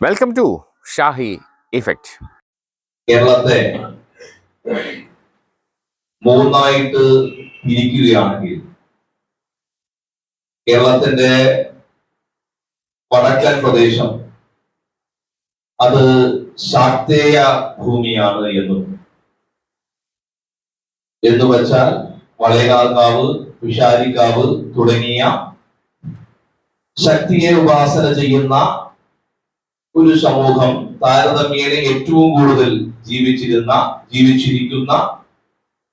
Welcome to Shahi effect കേരളത്തെ മൂന്നായിട്ട് ഇരിക്കുകയാണെങ്കിൽ കേരളത്തിന്റെ വടക്കൻ പ്രദേശം അത് ശാക്തേയ ഭൂമിയാണ് എന്നും. എന്ന് വെച്ചാൽ വളയകാർക്കാവ് വിഷാരിക്കാവ് തുടങ്ങിയ ശക്തിയെ ഉപാസന ചെയ്യുന്ന ഒരു സമൂഹം താരതമ്യേന ഏറ്റവും കൂടുതൽ ജീവിച്ചിരുന്ന ജീവിച്ചിരിക്കുന്ന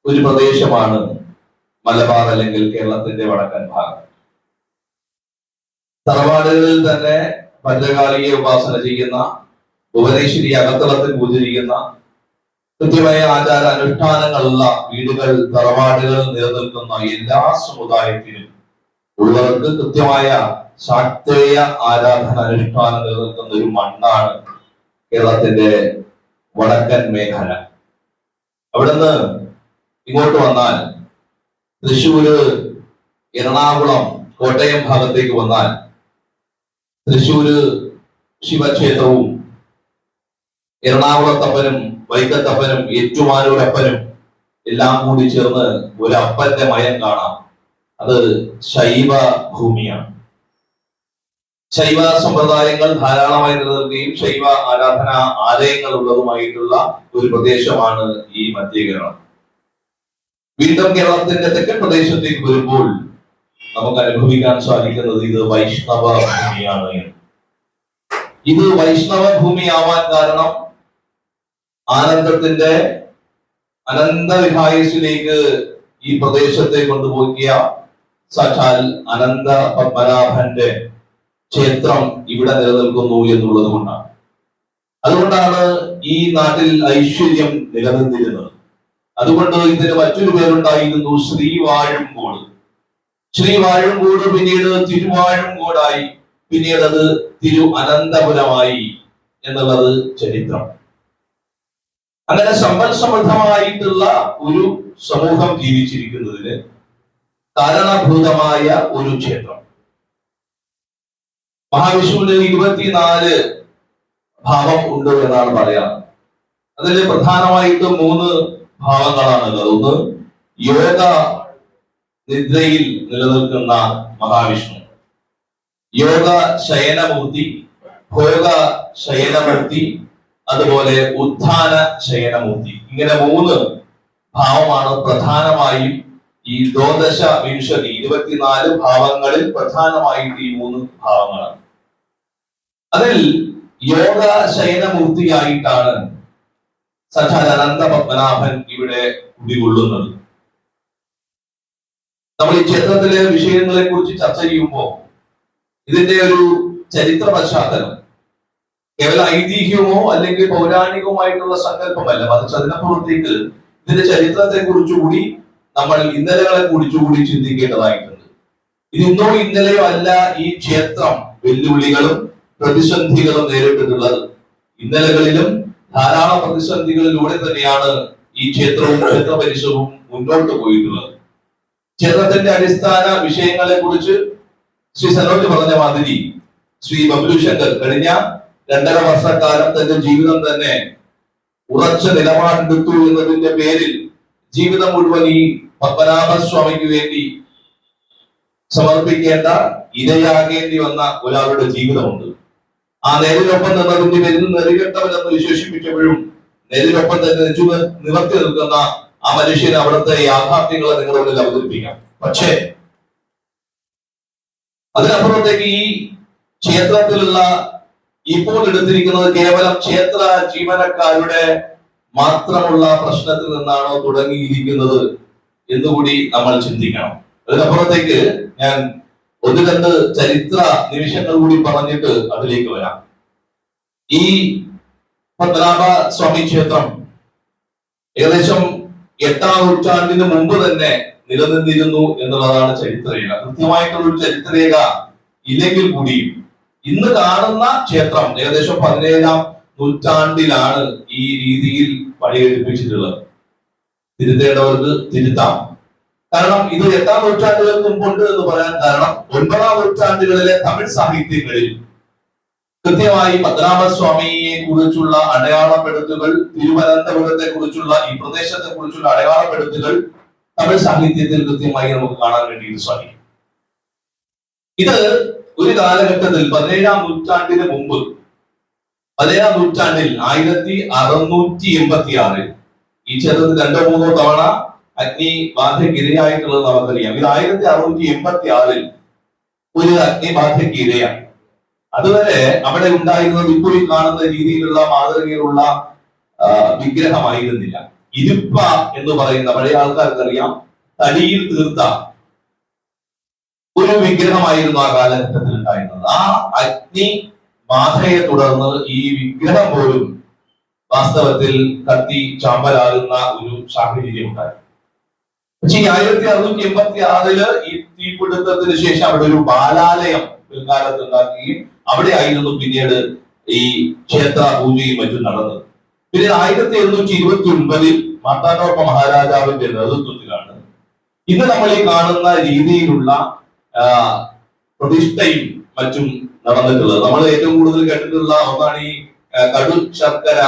ഒരു പ്രദേശമാണ് മലബാർ അല്ലെങ്കിൽ കേരളത്തിന്റെ വടക്കൻ ഭാഗം. തറവാടുകളിൽ തന്നെ പഞ്ചകാലിക ഉപാസന ചെയ്യുന്ന ഭുവനേശ്വരി അകത്തളത്തിൽ പൂജിക്കുന്ന കൃത്യമായ ആചാര അനുഷ്ഠാനങ്ങളുള്ള വീടുകൾ തറവാടുകൾ നിലനിൽക്കുന്ന എല്ലാ സമുദായത്തിനും ഉള്ളവർക്ക് കൃത്യമായ ശാക്തേയ ആരാധന അനുഷ്ഠാനം നിലനിൽക്കുന്ന ഒരു മണ്ണാണ് കേരളത്തിന്റെ വടക്കൻ മേഖല. അവിടുന്ന് ഇങ്ങോട്ട് വന്നാൽ തൃശ്ശൂര് എറണാകുളം കോട്ടയം ഭാഗത്തേക്ക് വന്നാൽ തൃശ്ശൂര് ശിവക്ഷേത്രവും എറണാകുളത്തപ്പനും വൈക്കത്തപ്പനും ഏറ്റുമാനൂരപ്പനും എല്ലാം കൂടി ചേർന്ന് ഒരു അപ്പന്റെ മയം കാണാം. അത് ശൈവ ഭൂമിയാണ് ശൈവ സമ്പ്രദായങ്ങൾ ധാരാളമായി നിലനിൽക്കുകയും ശൈവ ആരാധന ആലയങ്ങൾ ഉള്ളതുമായിട്ടുള്ള ഒരു പ്രദേശമാണ് ഈ മധ്യ കേരളം. വീണ്ടും കേരളത്തിന്റെ തെക്കൻ പ്രദേശത്തേക്ക് വരുമ്പോൾ നമുക്ക് അനുഭവിക്കാൻ സാധിക്കുന്നത് ഇത് വൈഷ്ണവ ഭൂമിയാണ് ഇത് വൈഷ്ണവ ഭൂമിയാവാൻ കാരണം ആനന്ദത്തിന്റെ അനന്ത വിഹായസിലേക്ക് ഈ പ്രദേശത്തെ കൊണ്ടുപോകിയ സാക്ഷാൽ അനന്ത പത്മനാഭന്റെ ക്ഷേത്രം ഇവിടെ നിലനിൽക്കുന്നു എന്നുള്ളത് കൊണ്ടാണ്. അതുകൊണ്ടാണ് ഈ നാട്ടിൽ ഐശ്വര്യം നിലനിന്നിരുന്നത്. അതുകൊണ്ട് ഇതിന് മറ്റൊരു പേരുണ്ടായിരുന്നു ശ്രീവാഴുംകോട്. ശ്രീവാഴുംകോട് പിന്നീട് തിരുവാഴുംകോടായി പിന്നീട് അത് തിരു അനന്തപുരമായി എന്നുള്ളത് ചരിത്രം. അങ്ങനെ സമ്പൽ സമൃദ്ധമായിട്ടുള്ള ഒരു സമൂഹം ജീവിച്ചിരിക്കുന്നതിന് കാരണഭൂതമായ ഒരു ക്ഷേത്രം. മഹാവിഷ്ണുവിന് ഇരുപത്തിനാല് ഭാവം ഉണ്ട് എന്നാണ് പറയാം. അതിൽ പ്രധാനമായിട്ടും മൂന്ന് ഭാവങ്ങളാണുള്ളത്. ഒന്ന് യോഗ നിദ്രയിൽ നിലനിൽക്കുന്ന മഹാവിഷ്ണു. യോഗ ശയനമൂർത്തി ഭോഗ ശയനമൂർത്തി അതുപോലെ ഉത്ഥാന ശയനമൂർത്തി. ഇങ്ങനെ മൂന്ന് ഭാവമാണ് പ്രധാനമായും ഈ ദ്വാദശ വിംശതി ഇരുപത്തിനാല് ഭാവങ്ങളിൽ പ്രധാനമായിട്ട് ഈ മൂന്ന് ഭാവങ്ങളാണ്. അതിൽ യോഗ ശയനമൂർത്തിയായിട്ടാണ് അനന്ത പത്മനാഭൻ ഇവിടെ കുടികൊള്ളുന്നത്. നമ്മൾ ഈ ക്ഷേത്രത്തിലെ വിഷയങ്ങളെ കുറിച്ച് ചർച്ച ചെയ്യുമ്പോൾ ഇതിന്റെ ഒരു ചരിത്ര പശ്ചാത്തലം കേവല ഐതിഹ്യമോ അല്ലെങ്കിൽ പൗരാണികവുമായിട്ടുള്ള സങ്കല്പമല്ല. മറിച്ച് അതിനപ്പുറത്തേക്ക് ഇതിന്റെ ചരിത്രത്തെ കുറിച്ചുകൂടി നമ്മൾ ഇന്നലകളെ കുറിച്ചുകൂടി ചിന്തിക്കേണ്ടതായിട്ടുണ്ട്. ഇത് ഇന്നോ ഇന്നലെയോ അല്ല ഈ ക്ഷേത്രം വെല്ലുവിളികളും പ്രതിസന്ധികളും നേരിട്ടിട്ടുള്ളത്. ഇന്നലകളിലും ധാരാളം പ്രതിസന്ധികളിലൂടെ തന്നെയാണ് ഈ ക്ഷേത്രവും ക്ഷേത്ര പരിസരവും മുന്നോട്ട് പോയിട്ടുള്ളത്. ക്ഷേത്രത്തിന്റെ അടിസ്ഥാന വിഷയങ്ങളെ കുറിച്ച് ശ്രീ സനോജ് പറഞ്ഞ മാതിരി ശ്രീ ബബ്ലു ശങ്കർ കഴിഞ്ഞ രണ്ടര വർഷക്കാലം തന്റെ ജീവിതം തന്നെ ഉറച്ച നിലപാടെടുത്തു എന്നതിന്റെ പേരിൽ ജീവിതം മുഴുവൻ ഈ പത്മനാഭ സ്വാമിക്ക് വേണ്ടി സമർപ്പിക്കേണ്ട ഇരയാകേണ്ടി വന്ന ഒരാളുടെ ജീവിതമുണ്ട്. ആ നെല്ലിനൊപ്പം തന്നെ കുഞ്ഞു പേരിൽ നെറികെട്ടവനെന്ന് വിശേഷിപ്പിച്ചപ്പോഴും നെല്ലിനൊപ്പം തന്നെ നെഞ്ചു നിവർത്തി നിൽക്കുന്ന ആ മനുഷ്യന് അവിടുത്തെ യാഥാർത്ഥ്യങ്ങളെ നിങ്ങളുടെ മുന്നിൽ അവതരിപ്പിക്കാം. പക്ഷേ അതിനപ്പുറത്തേക്ക് ഈ ക്ഷേത്രത്തിലുള്ള ഇപ്പോൾ എടുത്തിരിക്കുന്നത് കേവലം ക്ഷേത്ര ജീവനക്കാരുടെ മാത്രമുള്ള പ്രശ്നത്തിൽ നിന്നാണോ തുടങ്ങിയിരിക്കുന്നത് എന്നുകൂടി നമ്മൾ ചിന്തിക്കണം. അതിനപ്പുറത്തേക്ക് ഞാൻ ഒന്ന് രണ്ട് ചരിത്ര നിമിഷങ്ങൾ കൂടി പറഞ്ഞിട്ട് അതിലേക്ക് വരാം. ഈ പത്മനാഭ സ്വാമി ക്ഷേത്രം ഏകദേശം എട്ടാം നൂറ്റാണ്ടിന് മുമ്പ് തന്നെ നിലനിന്നിരുന്നു എന്നുള്ളതാണ് ചരിത്രരേഖ. കൃത്യമായിട്ടുള്ള ചരിത്രരേഖ ഇല്ലെങ്കിൽ കൂടിയും ഇന്ന് കാണുന്ന ക്ഷേത്രം ഏകദേശം പതിനേഴാം നൂറ്റാണ്ടിലാണ് ഈ രീതിയിൽ പണികഴിപ്പിച്ചിട്ടുള്ളത് തിരുത്തേണ്ടവർക്ക് തിരുത്താം. കാരണം ഇത് എട്ടാം നൂറ്റാണ്ടുകൾക്ക് മുമ്പുണ്ട് എന്ന് പറയാൻ കാരണം ഒൻപതാം നൂറ്റാണ്ടുകളിലെ തമിഴ് സാഹിത്യങ്ങളിൽ കൃത്യമായി പത്മനാഭസ്വാമിയെ കുറിച്ചുള്ള അടയാളപ്പെടുത്തുകൾ തിരുവനന്തപുരത്തെ കുറിച്ചുള്ള ഈ പ്രദേശത്തെ കുറിച്ചുള്ള അടയാളപ്പെടുത്തുകൾ തമിഴ് സാഹിത്യത്തിൽ കൃത്യമായി നമുക്ക് കാണാൻ വേണ്ടിയിട്ട് സാധിക്കും. ഇത് ഒരു കാലഘട്ടത്തിൽ പതിനേഴാം നൂറ്റാണ്ടിന് മുമ്പ് പതിനേഴാം നൂറ്റാണ്ടിൽ ആയിരത്തി അറുന്നൂറ്റി എൺപത്തി ആറിൽ ഈ ക്ഷേത്രത്തിൽ രണ്ടോ മൂന്നോ തവണ അഗ്നി ബാധയ്ക്ക് ഇരയായിട്ടുള്ളത് നമുക്കറിയാം. ഇത് ആയിരത്തി അറുന്നൂറ്റി എൺപത്തി ആറിൽ ഒരു അഗ്നിബാധയ്ക്ക് ഇരയാണ് അതുവരെ അവിടെ ഉണ്ടായിരുന്നത് ഇപ്പോൾ കാണുന്ന രീതിയിലുള്ള മാതൃകയിലുള്ള വിഗ്രഹമായിരുന്നില്ല. ഇരുപ്പ എന്ന് പറയുന്ന പഴയ ആൾക്കാർക്ക് അറിയാം തടിയിൽ തീർത്ത ഒരു വിഗ്രഹമായിരുന്നു ആ കാലഘട്ടത്തിൽ ഉണ്ടായിരുന്നത് ആ അഗ്നി ബാധയെ തുടർന്ന് ഈ വിഗ്രഹം പോലും വാസ്തവത്തിൽ കത്തി ചാമ്പലാകുന്ന ഒരു സാഹചര്യം ഉണ്ടായി പക്ഷേ ഈ ആയിരത്തി അറുന്നൂറ്റി എൺപത്തി ആറിൽ ഈ തീപിടുത്തത്തിന് ശേഷം അവിടെ ഒരു ബാലാലയം പിൽക്കാലത്ത് ഉണ്ടാക്കുകയും അവിടെ ആയിരുന്നു പിന്നീട് ഈ ക്ഷേത്ര പൂജയും മറ്റും നടന്നത്. പിന്നെ ആയിരത്തി എണ്ണൂറ്റി ഇരുപത്തി ഒൻപതിൽ മാർത്താണ്ഡവർമ്മ മഹാരാജാവിന്റെ നേതൃത്വത്തിലാണ് ഇന്ന് നമ്മൾ ഈ കാണുന്ന രീതിയിലുള്ള പ്രതിഷ്ഠയും മറ്റും നടന്നിട്ടുള്ളത്. നമ്മൾ ഏറ്റവും കൂടുതൽ കേട്ടിട്ടുള്ള ഒന്നാണ് ഈ കടു ശർക്കര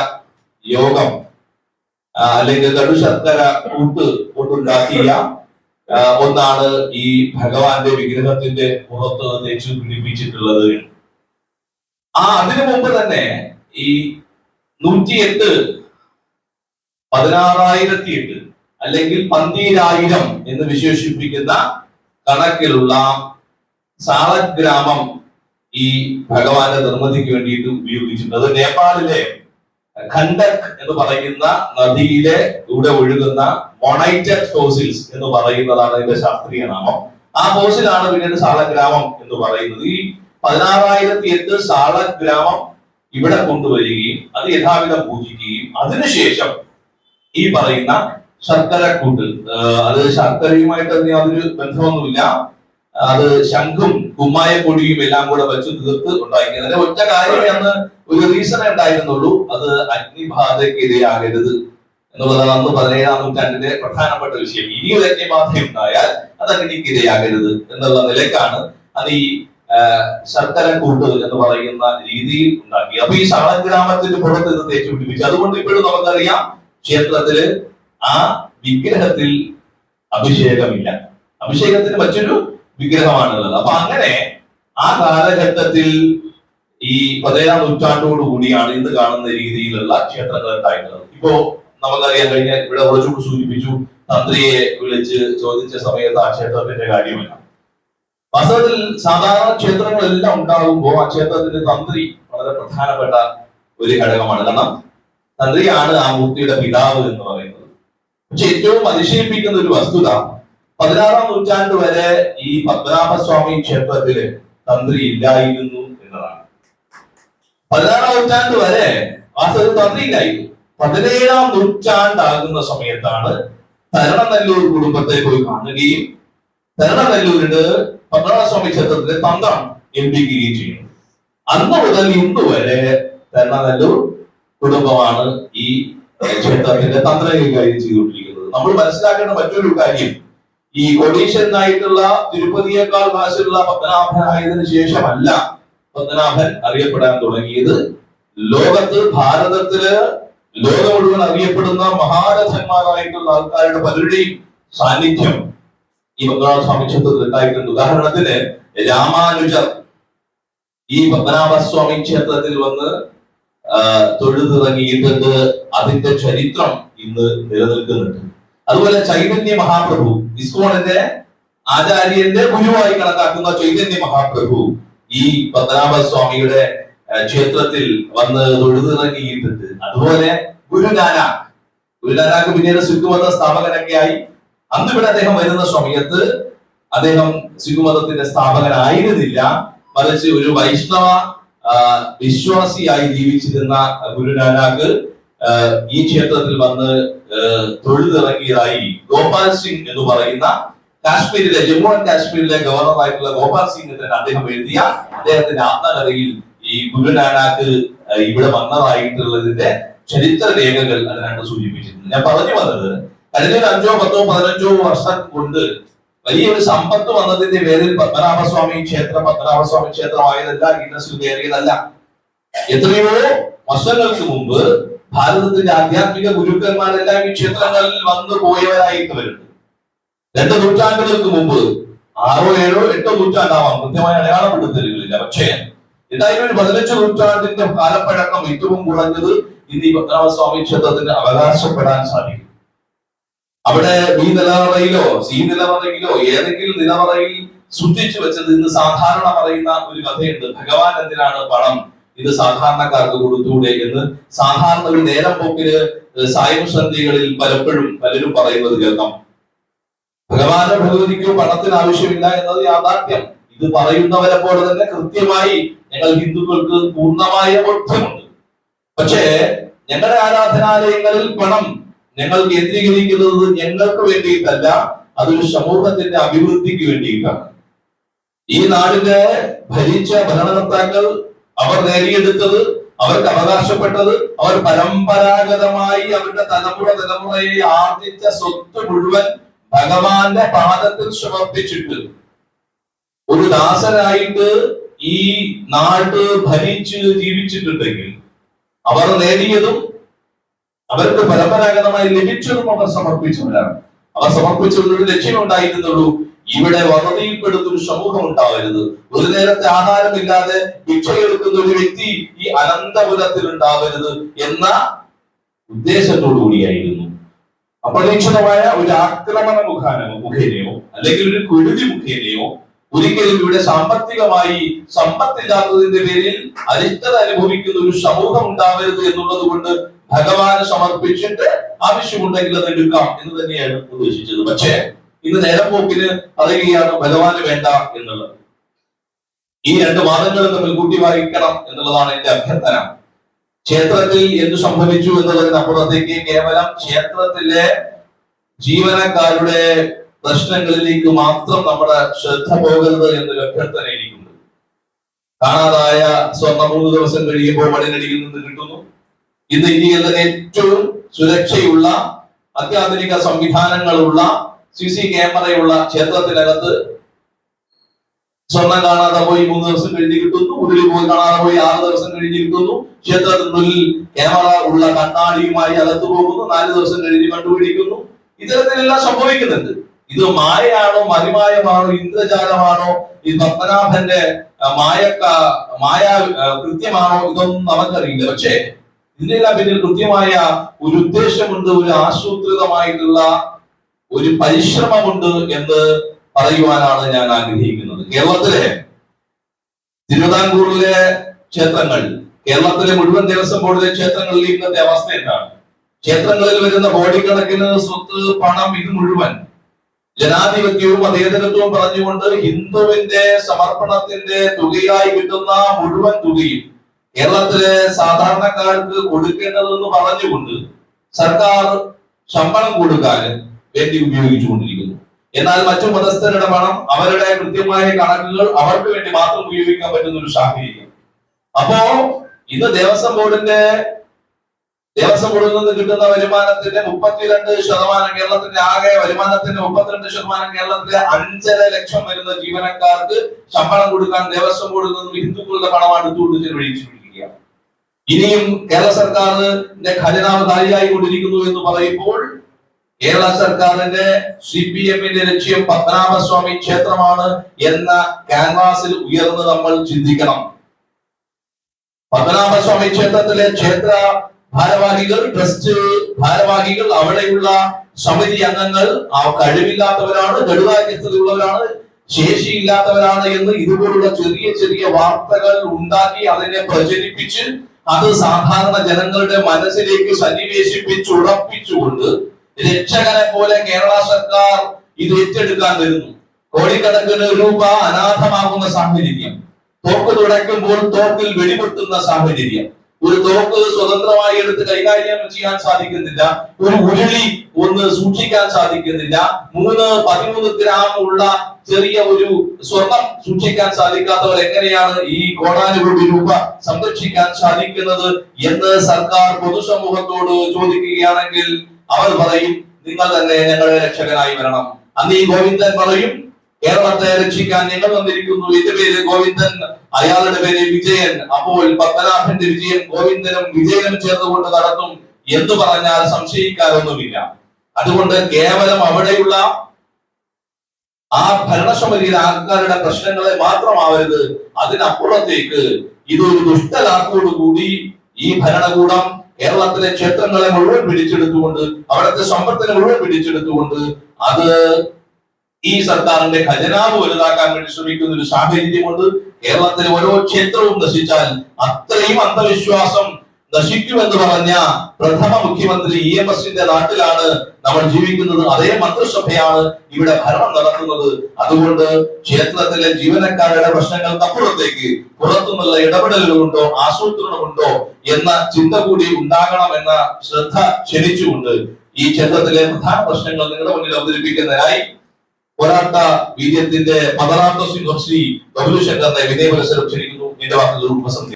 യോഗം. അല്ലെങ്കിൽ കടു ശർക്കര കൂട്ട് കൊണ്ടുണ്ടാക്കിയ ഒന്നാണ് ഈ ഭഗവാന്റെ വിഗ്രഹത്തിന്റെ പുറത്ത് തേച്ചു പിടിപ്പിച്ചിട്ടുള്ളത്. ആ അതിനു മുമ്പ് തന്നെ ഈ നൂറ്റിയെട്ട് പതിനാറായിരത്തി എട്ട് അല്ലെങ്കിൽ പന്തീരായിരം എന്ന് വിശേഷിപ്പിക്കുന്ന കണക്കിലുള്ള സാളഗ്രാമം ഈ ഭഗവാന്റെ നിർമ്മിതിക്ക് വേണ്ടിയിട്ട് ഉപയോഗിച്ചിട്ടുണ്ട്. അത് നേപ്പാളിലെ ഖണ്ടക് എന്ന് പറയുന്ന നദിയിലെ കൂടെ ഒഴുകുന്ന മൊണൈറ്റഡ് ഫോസിൽസ് എന്ന് പറയുന്നതാണ് അതിന്റെ ശാസ്ത്രീയ നാമം. ആ ഫോസിലാണ് പിന്നീട് സാളഗ്രാമം എന്ന് പറയുന്നത്. ഈ പതിനാറായിരത്തി എട്ട് സാളഗ്രാമം ഇവിടെ കൊണ്ടുവരികയും അത് യഥാവിധം പൂജിക്കുകയും അതിനുശേഷം ഈ പറയുന്ന ശർക്കര കൂട്ട് അത് ശർക്കരയുമായിട്ട് അതിന് യാതൊരു ബന്ധമൊന്നുമില്ല. അത് ശംഖും കുമ്മായ പൊടിയും എല്ലാം കൂടെ വെച്ച് തീർത്ത് ഉണ്ടാക്കി അതിന്റെ ഒറ്റ കാര്യമേ എന്ന് ഒരു റീസൺ ഉണ്ടായിരുന്നുള്ളൂ. അത് അഗ്നിബാധയ്ക്ക് ഇരയാകരുത് എന്നുള്ളതാണ് അന്ന് പതിനേഴാം നൂറ്റാണ്ടിന്റെ പ്രധാനപ്പെട്ട വിഷയം. ഇനി ഒരു അഗ്നിബാധ ഉണ്ടായാൽ അത് അഗ്നിക്ക് ഇരയാകരുത് എന്നുള്ള നിലക്കാണ് അത് ഈ ശർക്കര കൂട്ട് എന്ന് പറയുന്ന രീതിയിൽ ഉണ്ടാക്കി അപ്പൊ ഈ ശാളഗ്രാമത്തിന്റെ പുറത്ത് നിന്ന് തേച്ചു പിടിപ്പിച്ചു അതുകൊണ്ട് ഇപ്പോഴും നമുക്കറിയാം ക്ഷേത്രത്തിൽ ആ വിഗ്രഹത്തിൽ അഭിഷേകമില്ല. അഭിഷേകത്തിന് മറ്റൊരു വിഗ്രഹമാണുള്ളത്. അപ്പൊ അങ്ങനെ ആ കാലഘട്ടത്തിൽ ഈ പതിനേഴാം നൂറ്റാണ്ടോട് കൂടിയാണ് ഇന്ന് കാണുന്ന രീതിയിലുള്ള ക്ഷേത്രങ്ങൾ ഉണ്ടായിട്ടുള്ളത്. ഇപ്പോ നമുക്കറിയാൻ കഴിഞ്ഞ ഇവിടെ കുറച്ചുകൂടി സൂചിപ്പിച്ചു തന്ത്രിയെ വിളിച്ച് ചോദിച്ച സമയത്ത് ആ ക്ഷേത്രത്തിന്റെ കാര്യമല്ല. വാസ്തവത്തിൽ സാധാരണ ക്ഷേത്രങ്ങളെല്ലാം ഉണ്ടാകുമ്പോൾ ആ ക്ഷേത്രത്തിന്റെ തന്ത്രി വളരെ പ്രധാനപ്പെട്ട ഒരു ഘടകമാണ്. കാരണം തന്ത്രിയാണ് ആ മൂർത്തിയുടെ പിതാവ് എന്ന് പറയുന്നത്. പക്ഷെ ഏറ്റവും അതിശയിപ്പിക്കുന്ന ഒരു വസ്തുത പതിനാറാം നൂറ്റാണ്ട് വരെ ഈ പത്മനാഭസ്വാമി ക്ഷേത്രത്തിൽ തന്ത്രി ഇല്ലായിരുന്നു എന്നതാണ്. പതിനാറാം നൂറ്റാണ്ട് വരെ വാസ്തവത്തിൽ തന്ത്രി ഇല്ലായിരുന്നു. പതിനേഴാം നൂറ്റാണ്ടാകുന്ന സമയത്താണ് തരണനല്ലൂർ കുടുംബത്തെ പോയി കാണുകയും തരണനല്ലൂരിന് പത്മനാഭസ്വാമി ക്ഷേത്രത്തിലെ തന്ത്രം ഏൽപ്പിക്കുകയും ചെയ്യുന്നു അന്ന് മുതൽ ഇന്ന് വരെ തരണനല്ലൂർ കുടുംബമാണ് ഈ ക്ഷേത്രത്തിന്റെ തന്ത്രം കൈകാര്യം ചെയ്തുകൊണ്ടിരിക്കുന്നത്. നമ്മൾ മനസ്സിലാക്കേണ്ട മറ്റൊരു കാര്യം ഈ കൊടീശ്വരനായിട്ടുള്ള തിരുപ്പതിയേക്കാൾ കാശുള്ള പത്മനാഭനായതിനു ശേഷമല്ല പത്മനാഭൻ അറിയപ്പെടാൻ തുടങ്ങിയത്. ലോകത്ത് ഭാരതത്തിൽ ലോകം മുഴുവൻ അറിയപ്പെടുന്ന മഹാരഥന്മാരായിട്ടുള്ള ആൾക്കാരുടെ പലരുടെയും സാന്നിധ്യം ഈ പത്മനാഭ സ്വാമി ക്ഷേത്രത്തിൽ ഉണ്ടായിട്ടുണ്ട്. ഉദാഹരണത്തിന് രാമാനുജർ ഈ പത്മനാഭസ്വാമി ക്ഷേത്രത്തിൽ വന്ന് തൊഴുതിറങ്ങിയിട്ടുണ്ട്. അതിന്റെ ചരിത്രം ഇന്ന് നിലനിൽക്കുന്നുണ്ട്. അതുപോലെ ചൈതന്യ മഹാപ്രഭു ഇസ്കോണിന്റെ ആചാര്യന്റെ ഗുരുവായി കണക്കാക്കുന്ന ചൈതന്യ മഹാപ്രഭു ഈ പത്മനാഭ സ്വാമിയുടെ ക്ഷേത്രത്തിൽ വന്ന് തൊഴുതിറങ്ങിയിട്ടുണ്ട്. അതുപോലെ ഗുരുനാനാക്ക് ഗുരുനാനാക്ക് പിന്നീട് സിഖുമത സ്ഥാപകനൊക്കെ ആയി. അന്ന് ഇവിടെ അദ്ദേഹം വരുന്ന സമയത്ത് അദ്ദേഹം സിഖുമതത്തിന്റെ സ്ഥാപകനായിരുന്നില്ല. മറിച്ച് ഒരു വൈഷ്ണവ വിശ്വാസിയായി ജീവിച്ചിരുന്ന ഗുരുനാനാക്ക് ഈ ക്ഷേത്രത്തിൽ വന്ന് തൊഴുതിറങ്ങിയതായി ഗോപാൽ സിംഗ് എന്ന് പറയുന്ന കാശ്മീരിലെ ജമ്മു ആൻഡ് കാശ്മീരിലെ ഗവർണർ ആയിട്ടുള്ള ഗോപാൽ സിംഗ് തന്നെ അദ്ദേഹം എഴുതിയ അദ്ദേഹത്തിന്റെ ആത്മകഥയിൽ ഈ ഗുരുനാനാക്ക് നാനാക്ക് ഇവിടെ വന്നതായിട്ടുള്ളതിന്റെ ചരിത്ര രേഖകൾ അതിനാണ് സൂചിപ്പിച്ചിരുന്നു ഞാൻ പറഞ്ഞു വന്നത് കഴിഞ്ഞ അഞ്ചോ പത്തോ പതിനഞ്ചോ വർഷം കൊണ്ട് വലിയൊരു സമ്പത്ത് വന്നതിന്റെ പേരിൽ പത്മനാഭസ്വാമി ക്ഷേത്രം പത്മനാഭസ്വാമി ക്ഷേത്രമായതല്ല ഗിന്നസിൽ കയറിയതല്ല. എത്രയോ വർഷങ്ങൾക്ക് മുമ്പ് ഭാരതത്തിന്റെ ആധ്യാത്മിക ഗുരുക്കന്മാരെല്ലാം ഈ ക്ഷേത്രങ്ങളിൽ വന്നു പോയവരായിട്ട് വരുന്നുണ്ട് രണ്ട് നൂറ്റാണ്ടുകൾക്ക് മുമ്പ് ആറോ ഏഴോ എട്ടോ നൂറ്റാണ്ടാവാം. കൃത്യമായി അടയാളപ്പെടുത്തലുകളില്ല പക്ഷേ എന്തായാലും ഒരു പതിനഞ്ച് നൂറ്റാണ്ടിന്റെ കാലപ്പഴക്കം ഏറ്റവും കുറഞ്ഞത് ഇന്ന് ഈ പത്മനാഭസ്വാമി ക്ഷേത്രത്തിന് അവകാശപ്പെടാൻ സാധിക്കും. അവിടെ ഈ നിലവറയിലോ സി നിലവറയിലോ ഏതെങ്കിലും നിലവറയിൽ സൂക്ഷിച്ചു വെച്ചത് ഇന്ന് സാധാരണ പറയുന്ന ഒരു കഥയുണ്ട്. ഭഗവാൻ എന്തിനാണ് പണം ഇത് സാധാരണക്കാർക്ക് കൊടുത്തൂടെ എന്ന് സാധാരണ ഒരു നേരം പോക്കിന് സായം സന്ധികളിൽ പലപ്പോഴും പലരും പറയുന്നത് കേൾക്കാം. ഭഗവാന്റെ ഭഗവതിക്കോ പണത്തിന് ആവശ്യമില്ല എന്നത് യാഥാർത്ഥ്യം. ഇത് പറയുന്നവരെ പോലെ തന്നെ കൃത്യമായി ഞങ്ങൾ ഹിന്ദുക്കൾക്ക് പൂർണമായ ബോധ്യമുണ്ട്. പക്ഷേ ഞങ്ങളുടെ ആരാധനാലയങ്ങളിൽ പണം ഞങ്ങൾ കേന്ദ്രീകരിക്കുന്നത് ഞങ്ങൾക്ക് വേണ്ടിയിട്ടല്ല അതൊരു സമൂഹത്തിന്റെ അഭിവൃദ്ധിക്ക് വേണ്ടിയിട്ടാണ്. ഈ നാടിന്റെ ഭരിച്ച ഭരണകർത്താക്കൾ അവർ നേടിയെടുത്തത് അവർക്ക് അവകാശപ്പെട്ടത് അവർ പരമ്പരാഗതമായി അവരുടെ തലമുറ തലമുറയെ ആർജിച്ച സ്വത്ത് മുഴുവൻ ഭഗവാന്റെ പാദത്തിൽ സമർപ്പിച്ചിട്ട് ഒരു ദാസനായിട്ട് ഈ നാട് ഭരിച്ച് ജീവിച്ചിട്ടുണ്ടെങ്കിൽ അവർ നേടിയതും അവർക്ക് പരമ്പരാഗതമായി ലഭിച്ചതും അവർ സമർപ്പിച്ചവരാണ്. അവർ സമർപ്പിച്ചവരുടെ ലക്ഷ്യം ലക്ഷ്യമുണ്ടായിരുന്നുള്ളൂ ഇവിടെ വറുതിയിൽപ്പെടുന്ന ഒരു സമൂഹം ഉണ്ടാവരുത്. ഒരു നേരത്തെ ആഹാരമില്ലാതെ ഭിക്ഷയെടുക്കുന്ന ഒരു വ്യക്തി ഈ അനന്തപുരത്തിൽ ഉണ്ടാവരുത് എന്ന ഉദ്ദേശത്തോടു കൂടിയായിരുന്നു. അപ്രതീക്ഷിതമായ ഒരു ആക്രമണ മുഖാന മുഖേനയോ അല്ലെങ്കിൽ ഒരു കുരുതി മുഖേനയോ ഒരിക്കലും ഇവിടെ സാമ്പത്തികമായി സമ്പത്തില്ലാത്തതിന്റെ പേരിൽ അരിഷ്ടത അനുഭവിക്കുന്ന ഒരു സമൂഹം ഉണ്ടാവരുത് എന്നുള്ളത് കൊണ്ട് ഭഗവാന് സമർപ്പിച്ചിട്ട് ആവശ്യമുണ്ടെങ്കിൽ അത് എടുക്കാം എന്ന് തന്നെയാണ് ഉദ്ദേശിച്ചത്. പക്ഷേ ഇന്ന് നേരപ്പോക്കിന് പോക്കിന് പറയുകയാണ് ഭഗവാന് വേണ്ട എന്നുള്ളത്. ഈ രണ്ട് വാദങ്ങളും തമ്മിൽ കൂട്ടി വായിക്കണം എന്നുള്ളതാണ് എന്റെ അഭ്യർത്ഥന. ക്ഷേത്രത്തിൽ എന്ത് സംഭവിച്ചു എന്നുള്ളതിനപ്പുറത്തേക്ക് കേവലം ക്ഷേത്രത്തിലെ ജീവനക്കാരുടെ പ്രശ്നങ്ങളിലേക്ക് മാത്രം നമ്മുടെ ശ്രദ്ധ പോകരുത് എന്നൊരു അഭ്യർത്ഥന എനിക്കുണ്ട്. കാണാതായ സ്വർണ മൂന്ന് ദിവസം കഴിയുമ്പോൾ മടിനടിയിൽ നിന്ന് കിട്ടുന്നു. ഇന്ന് ഇന്ത്യയിൽ തന്നെ ഏറ്റവും സുരക്ഷയുള്ള അത്യാധുനിക സംവിധാനങ്ങളുള്ള സി സി ക്യാമറയുള്ള ക്ഷേത്രത്തിനകത്ത് സ്വർണം കാണാതെ പോയി മൂന്ന് ദിവസം കഴിഞ്ഞ് കിട്ടുന്നു ഉരുളി പോയി കാണാതെ പോയി ആറ് ദിവസം കഴിഞ്ഞ് കിട്ടുന്നു. ക്ഷേത്രത്തിനുള്ളിൽ ക്യാമറ ഉള്ള കണ്ണാടിയുമായി അകത്ത് പോകുന്നു നാല് ദിവസം കഴിഞ്ഞ് കണ്ടുപിടിക്കുന്നു. ഇത്തരത്തിലെല്ലാം സംഭവിക്കുന്നുണ്ട്. ഇത് മായയാണോ മരിമായമാണോ ഇന്ദ്രജാലമാണോ ഈ പത്മനാഭന്റെ മായ മായ കൃത്യമാണോ ഇതൊന്നും നമുക്കറിയില്ല. പക്ഷേ ഇതിനെല്ലാം പിന്നിൽ കൃത്യമായ ഒരു ഉദ്ദേശമുണ്ട് ഒരു ആസൂത്രിതമായിട്ടുള്ള ഒരു പരിശ്രമമുണ്ട് എന്ന് പറയുവാനാണ് ഞാൻ ആഗ്രഹിക്കുന്നത്. കേരളത്തിലെ തിരുവിതാംകൂറിലെ ക്ഷേത്രങ്ങൾ കേരളത്തിലെ മുഴുവൻ ദേവസ്വം ബോർഡിലെ ക്ഷേത്രങ്ങളിൽ ഇന്നത്തെ അവസ്ഥ എന്താണ്? ക്ഷേത്രങ്ങളിൽ വരുന്ന കോടിക്കണക്കിന് സ്വത്ത് പണം ഇത് മുഴുവൻ ജനാധിപത്യവും മതേതരത്വവും പറഞ്ഞുകൊണ്ട് ഹിന്ദുവിന്റെ സമർപ്പണത്തിന്റെ തുകയായി കിട്ടുന്ന മുഴുവൻ തുകയും കേരളത്തിലെ സാധാരണക്കാർക്ക് കൊടുക്കേണ്ടതെന്ന് പറഞ്ഞുകൊണ്ട് സർക്കാർ ശമ്പളം കൊടുക്കാൻ വേണ്ടി ഉപയോഗിച്ചുകൊണ്ടിരിക്കുന്നു. എന്നാൽ മറ്റു മതസ്ഥരുടെ പണം അവരുടെ കൃത്യമായ കണക്കുകൾ അവർക്ക് വേണ്ടി മാത്രം ഉപയോഗിക്കാൻ പറ്റുന്ന ഒരു സാഹചര്യം. അപ്പോ ഇന്ന് ദേവസ്വം ബോർഡിന്റെ ദേവസ്വം ബോർഡിൽ നിന്ന് കിട്ടുന്ന വരുമാനത്തിന്റെ മുപ്പത്തിരണ്ട് ശതമാനം കേരളത്തിന്റെ ആകെ വരുമാനത്തിന്റെ മുപ്പത്തിരണ്ട് ശതമാനം കേരളത്തിലെ അഞ്ചര ലക്ഷം വരുന്ന ജീവനക്കാർക്ക് ശമ്പളം കൊടുക്കാൻ ദേവസ്വം ബോർഡിൽ നിന്ന് ഹിന്ദുക്കളുടെ പണമാണ് എടുത്തുകൊണ്ട് ചെലവഴിച്ചിരിക്കുക ഇനിയും കേരള സർക്കാരിന്റെ ഖജനാവ് താരിയായി കൊണ്ടിരിക്കുന്നു എന്ന് പറയുമ്പോൾ കേരള സർക്കാരിന്റെ സി പി എമ്മിന്റെ ലക്ഷ്യം പത്മനാഭസ്വാമി ക്ഷേത്രമാണ് എന്ന ക്യാൻവാസിൽ ഉയർന്ന് നമ്മൾ ചിന്തിക്കണം. പത്മനാഭസ്വാമി ക്ഷേത്രത്തിലെ ക്ഷേത്ര ഭാരവാഹികൾ ട്രസ്റ്റ് ഭാരവാഹികൾ അവിടെയുള്ള സമിതി അംഗങ്ങൾ ആ കഴിവില്ലാത്തവരാണ് ഘടുവാര്യസ്ഥതയുള്ളവരാണ് ശേഷിയില്ലാത്തവരാണ് എന്ന് ഇതുപോലുള്ള ചെറിയ ചെറിയ വാർത്തകൾ ഉണ്ടാക്കി അതിനെ പ്രചരിപ്പിച്ച് അത് സാധാരണ ജനങ്ങളുടെ മനസ്സിലേക്ക് സന്നിവേശിപ്പിച്ച് ഉറപ്പിച്ചുകൊണ്ട് രക്ഷകനെ പോലെ കേരള സർക്കാർ ഇത് ഏറ്റെടുക്കാൻ വരുന്നു. കോടിക്കണക്കിന് രൂപ അനാഥമാകുന്ന സാഹചര്യം തോക്ക് തുടയ്ക്കുമ്പോൾ തോക്കിൽ വെടിപൊട്ടുന്ന സാഹചര്യം ഒരു തോക്ക് സ്വതന്ത്രമായി എടുത്ത് കൈകാര്യം ചെയ്യാൻ സാധിക്കുന്നില്ല ഒരു ഉരുളി ഒന്ന് സൂക്ഷിക്കാൻ സാധിക്കുന്നില്ല മൂന്ന് പതിമൂന്ന് ഗ്രാം ഉള്ള ചെറിയ ഒരു സ്വർണം സൂക്ഷിക്കാൻ സാധിക്കാത്തവർ എങ്ങനെയാണ് ഈ കോടാനുകോടി രൂപ സംരക്ഷിക്കാൻ സാധിക്കുന്നത് എന്ന് സർക്കാർ പൊതുസമൂഹത്തോട് ചോദിക്കുകയാണെങ്കിൽ അവർ പറയും നിങ്ങൾ തന്നെ ഞങ്ങളുടെ രക്ഷകനായി വരണം. അന്ന് ഈ ഗോവിന്ദൻ പറയും കേരളത്തെ രക്ഷിക്കാൻ ഞങ്ങൾ വന്നിരിക്കുന്നു. എന്റെ പേര് ഗോവിന്ദൻ അയാളുടെ പേര് വിജയൻ. അപ്പോൾ പത്മനാഭന്റെ വിജയൻ ഗോവിന്ദനും വിജയനും ചേർന്നുകൊണ്ട് നടത്തും എന്ന് പറഞ്ഞാൽ സംശയിക്കാനൊന്നുമില്ല. അതുകൊണ്ട് കേവലം അവിടെയുള്ള ആ ഭരണസമിതിയിലെ ആൾക്കാരുടെ പ്രശ്നങ്ങളെ മാത്രമാവരുത്. അതിനപ്പുറത്തേക്ക് ഇതൊരു ദുഷ്ടലാക്കോടുകൂടി ഈ ഭരണകൂടം കേരളത്തിലെ ക്ഷേത്രങ്ങളെ മുഴുവൻ പിടിച്ചെടുത്തുകൊണ്ട് അവിടുത്തെ സമ്പത്തിനെ മുഴുവൻ പിടിച്ചെടുത്തുകൊണ്ട് അത് ഈ സർക്കാരിന്റെ ഖജനാവ് വലുതാക്കാൻ വേണ്ടി ശ്രമിക്കുന്ന ഒരു സാഹചര്യമുണ്ട്. കേരളത്തിലെ ഓരോ ക്ഷേത്രവും നശിച്ചാൽ അത്രയും അന്ധവിശ്വാസം നശിക്കുമെന്ന് പറഞ്ഞ പ്രഥമ മുഖ്യമന്ത്രി ഇ എം എസിന്റെ നാട്ടിലാണ് നമ്മൾ ജീവിക്കുന്നത്. അതേ മന്ത്രിസഭയാണ് ഇവിടെ ഭരണം നടത്തുന്നത്. അതുകൊണ്ട് ക്ഷേത്രത്തിലെ ജീവനക്കാരുടെ പ്രശ്നങ്ങൾക്കപ്പുറത്തേക്ക് പുറത്തുനിന്നുള്ള ഇടപെടലുകളുണ്ടോ ആസൂത്രണമുണ്ടോ എന്ന ചിന്ത കൂടി ഉണ്ടാകണമെന്ന ശ്രദ്ധ ക്ഷണിച്ചുകൊണ്ട് ഈ ക്ഷേത്രത്തിലെ പ്രധാന പ്രശ്നങ്ങൾ നിങ്ങളുടെ മുന്നിൽ അവതരിപ്പിക്കുന്നതിനായി പോരാട്ട വീര്യത്തിന്റെ പതറാത്ത സിംഹ ശ്രീ ശങ്കറിനെ വിനയ ക്ഷണിക്കുന്നു. നിന്റെ